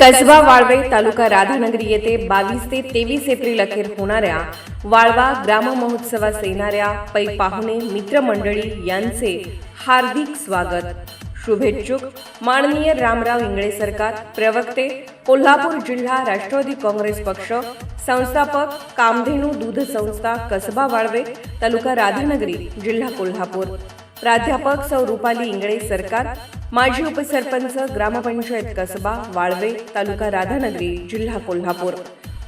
कसबा वाळवे तालुका राधानगरी येथे बावीस ते तेवीस एप्रिल अखेर होणाऱ्या वाळवा ग्राम महोत्सवास येणाऱ्या पै पाहुणे मित्रमंडळी यांचे हार्दिक स्वागत. शुभेच्छुक माननीय रामराव इंगळे सरकार प्रवक्ते कोल्हापूर जिल्हा राष्ट्रवादी काँग्रेस पक्ष संस्थापक कामधेनू दूध संस्था कसबा वाळवे तालुका राधानगरी जिल्हा कोल्हापूर. प्राध्यापक सौ रुपाली इंगळे सरकार माजी उपसरपंच ग्रामपंचायत कसबा वाळवे तालुका राधानगरी जिल्हा कोल्हापूर.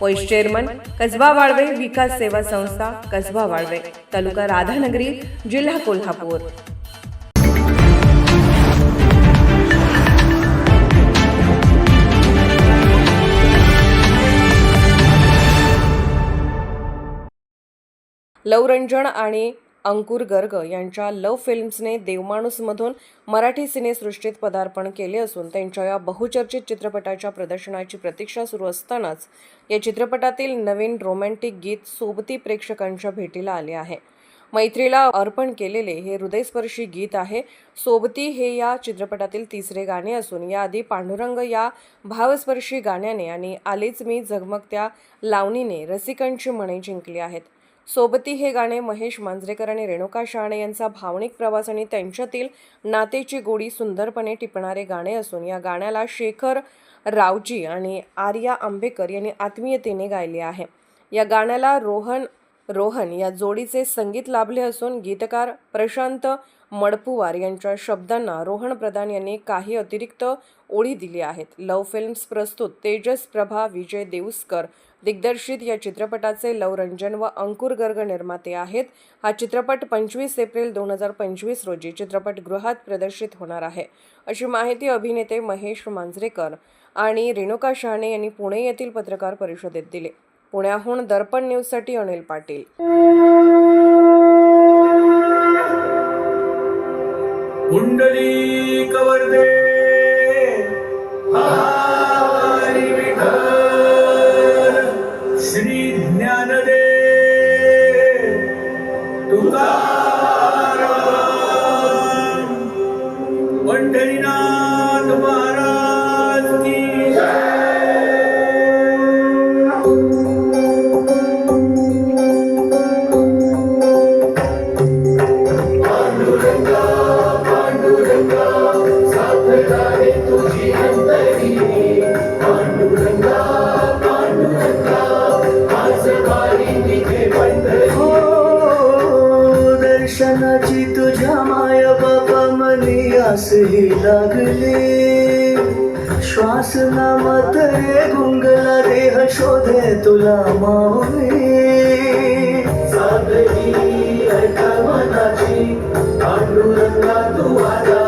व्हाईस चेअरमन कसबा वाळवे विकास सेवा संस्था कसबा वाळवे तालुका राधानगरी जिल्हा कोल्हापूर. लवरंजन आणि अंकुर गर्ग यांच्या लव फिल्म्सने देवमाणूसमधून मराठी सिनेसृष्टीत पदार्पण केले असून त्यांच्या या बहुचर्चित चित्रपटाच्या प्रदर्शनाची प्रतीक्षा सुरू असतानाच या चित्रपटातील नवीन रोमॅन्टिक गीत सोबती प्रेक्षकांच्या भेटीला आले आहे. मैत्रीला अर्पण केलेले हे हृदयस्पर्शी गीत आहे. सोबती हे या चित्रपटातील तिसरे गाणे असून याआधी पांडुरंग या भावस्पर्शी गाण्याने आणि आलेच मी झगमगत्या लावणीने रसिकांची मने जिंकली आहेत. सोबती हे गाणे महेश मांजरेकर आणि रेणुका शहाणे यांचा भावनिक प्रवास आणि त्यांच्यातील नातेची गोडी सुंदरपणे टिपणारे गाणे असून या गाण्याला शेखर रावजी आणि आर्या आंबेकर यांनी आत्मीयतेने गायले आहे. या गाण्याला रोहन रोहन या जोडीचे संगीत लाभले असून गीतकार प्रशांत मडपुवार यांच्या शब्दांना रोहन प्रधान यांनी काही अतिरिक्त ओळी दिली आहेत. लव फिल्म्स प्रस्तुत तेजस प्रभा विजय देऊसकर दिग्दर्शित या चित्रपटाचे लवरंजन व अंकुर गर्ग निर्माते आहेत. हा चित्रपट पंचवीस एप्रिल दोन हजार पंचवीस रोजी चित्रपटगृहात प्रदर्शित होणार आहे. अशी माहिती अभिनेते महेश मांजरेकर आणि रेणुका शहाणे यांनी पुणे येथील पत्रकार परिषदेत दिली. पुण्याहून दर्पण न्यूजसाठी अनिल पाटील. पंढरीनाथ मनी लागले. श्वास नामात रे गुंगला देह शोधे तुला मावळे सागरी ऐका मनाची पांडुरंगा तू आला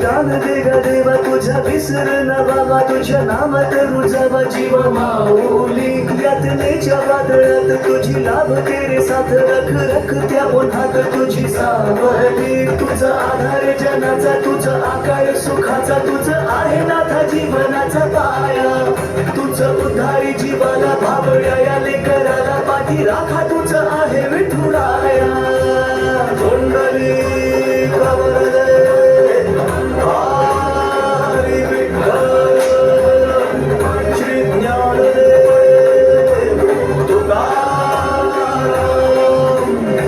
दान दे देवा तुझ्या विसर न बाबा तुझ्या नामात रुजावा जीव माऊली. यातनेच्या वादळात तुझी लाभ तेरे साथ रख रख त्या उन्हात तुझी सावली. तुझा आधार जनाचा तुझा आकाळ सुखाचा तुझा आहे नाथा जीवनाचा पाया. तुझं उद्धारी जीवाला भाबड्या या लेकराला पाठी राखा तुझ आहे विठुराया. कुंडली कवरले श्री ज्ञानदेव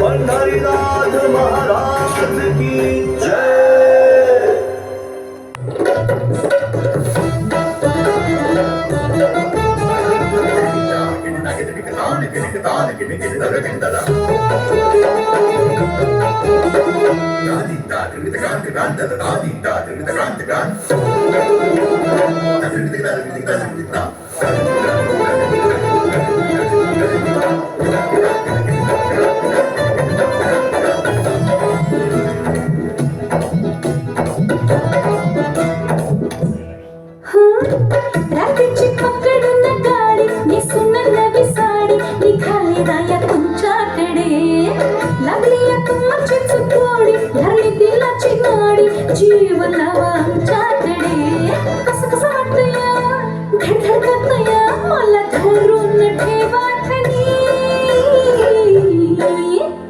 पंढरीनाथ महाराज की जय. Thank கிணிக்கு தானு கிணி கிணி தட கிணி தடா காதிந்தா திருவித காந்து காந்தத காதிந்தா திருவித காந்து காந்து திருவித காந்து जीव लावा आमच्याकडे कसं कसं वाटतंय धडधड करतंय मला धरून ठेवा ठणी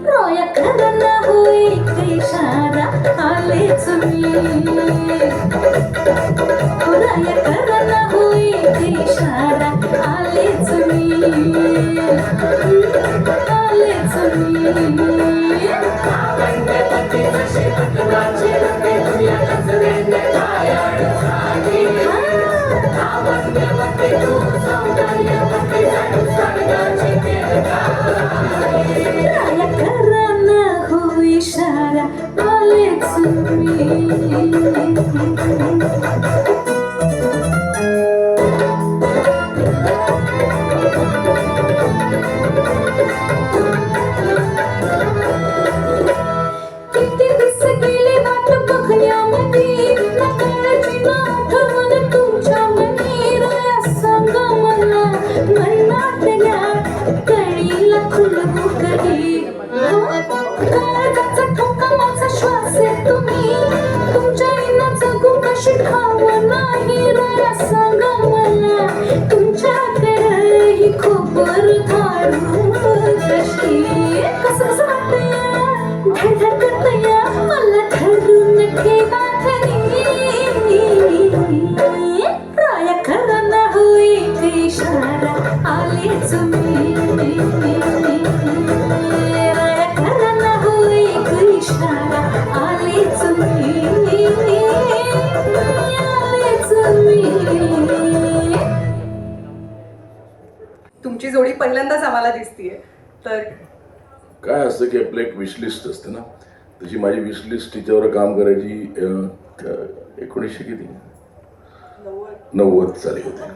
रोया करना होय इशारा आलेच मी रोया खावं नाही राया मला तुमच्याकडे ही जोडी पहिल्यांदाच आम्हाला दिसतीये. तर काय असतं की आपलं एक विशलिस्ट असते ना? तशी माझी विशलिस्ट तिच्यावर काम करायची एकोणीसशे किती? नव्वद. साली होते.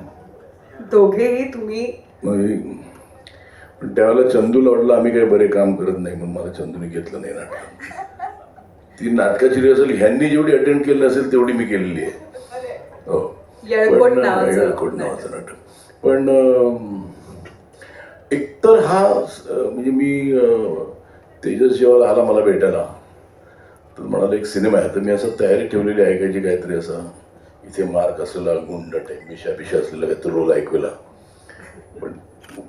दोघेही तुम्ही मग पण त्यावेळेला चंदू लॉडला आम्ही काही बरे काम करत नाही म्हणून मला चंदूने घेतलं नाही नाटक. ती नाटकाची रिहर्सल ह्यांनी जेवढी अटेंड केली असेल तेवढी मी केलेली आहे. हो. नाटक. पण एकतर हा म्हणजे मी तेजस जेव्हा आला मला भेटायला. तर म्हणाला एक सिनेमा आहे. तर मी असं तयारी ठेवलेली आहे का जी काहीतरी असा इथे मार्क असलेला गुंड टाईप मिशा पिशा असलेला काहीतरी रोल ऐकवला. पण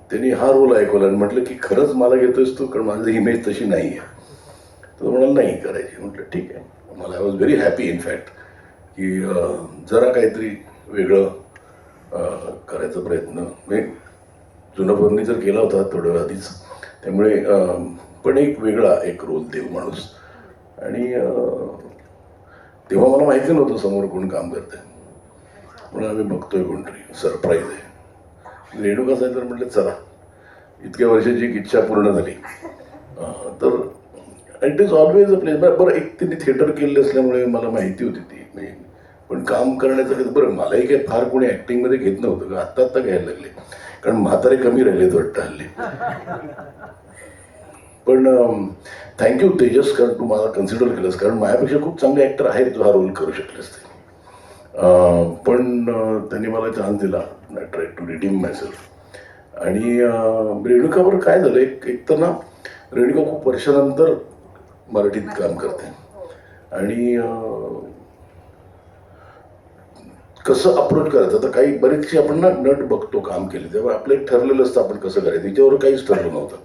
त्यांनी हा रोल ऐकवला आणि म्हटलं की खरंच मला घेतोयस तू कारण माझी इमेज तशी नाही आहे तर म्हणाल म्हणाला नाही करायची. म्हटलं ठीक आहे. मला I was very happy in fact की जरा काहीतरी वेगळं करायचा प्रयत्न म्हणजे जुनं जर केला होता थोड्या वेळ आधीच त्यामुळे पण एक वेगळा एक रोल देव माणूस. आणि तेव्हा मला माहिती नव्हतं समोर कोण काम करतंय. म्हणून आम्ही बघतोय कोणतरी सरप्राईज आहे. रेणुका साहेब तर म्हटलं चला इतक्या वर्षाची एक इच्छा पूर्ण झाली. तर it is always a place बरं एक तिने थिएटर केले असल्यामुळे मला माहिती होती ती म्हणजे पण काम करण्याचं बरं मलाही काही फार कोणी ॲक्टिंगमध्ये घेत नव्हतं का आत्ता आत्ता घ्यायला लागले. कारण म्हातारे कमी राहिलेत वाटतं हल्ली. पण थँक्यू तेजस कारण तू मला कन्सिडर केलंस कारण माझ्यापेक्षा खूप चांगले ॲक्टर आहेत जो हा रोल करू शकलेस ते. पण त्यांनी मला चान्स दिला I try to redeem myself आणि रेणुकावर काय झालं एक एक तर ना रेणुका खूप वर्षानंतर मराठीत काम करते. आणि कसं अप्रोच करायचं? आता काही बरेचसे आपण ना नट बघतो काम केले. तेव्हा आपलं एक ठरलेलं असतं आपण कसं करायचं? त्याच्यावर काहीच ठरलं नव्हतं.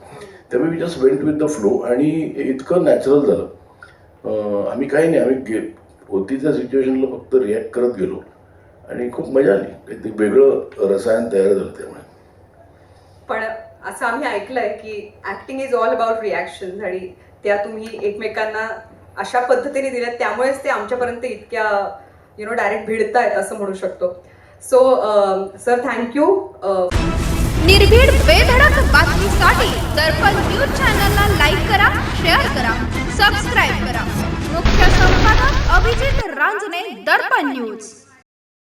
त्यामुळे we just went with the flow आणि इतकं नॅचरल झालं. आम्ही काही नाही. आम्ही गे होती त्या सिच्युएशनला फक्त रिॲक्ट करत गेलो. आणि खूप मजा आली. काहीतरी वेगळं रसायन तयार झालं त्यामुळे. पण असं आम्ही ऐकलंय की acting is all about reaction आणि त्या तुम्ही एकमेकांना अशा पद्धतीने दिल्यात त्यामुळेच ते आमच्यापर्यंत इतक्या यु नो डायरेक्ट भिडतायत असं म्हणू शकतो. सो सर थँक्यू निर्भीड बेधडक बातमीसाठी दर्पण न्यूज चॅनलला लाईक करा शेअर करा सबस्क्राईब करा. मुख्य संपादक अभिजित रांजणे दर्पण न्यूज.